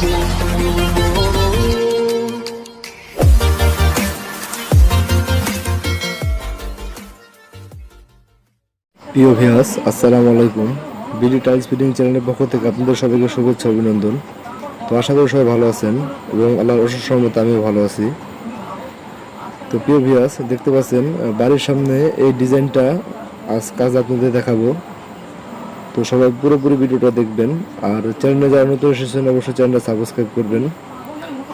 প্রিয় ভিয়াস আসসালামু আলাইকুম। বিডি টাইলস ফিটিং চ্যানেলের পক্ষ থেকে আপনাদের সবাইকে শুভেচ্ছা অভিনন্দন। তো আশা করি সবাই ভালো আছেন এবং আল্লাহর অশেষ সহমতে আমিও ভালো আছি। তো প্রিয় ভিয়াস দেখতে পাচ্ছেন বাড়ির সামনে এই ডিজাইনটা আজ কাজ আপনাদের দেখাবো। তো সবাই পুরোপুরি ভিডিওটা দেখবেন। আর চ্যানেলে যারা নতুন এসেছেন, অবশ্যই চ্যানেলটা সাবস্ক্রাইব করবেন।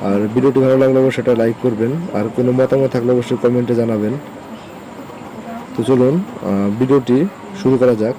আর ভিডিওটি ভালো লাগলে অবশ্যই এটা লাইক করবেন। আর কোনো মতামত থাকলে অবশ্যই কমেন্টে জানাবেন। তো চলুন ভিডিওটি শুরু করা যাক।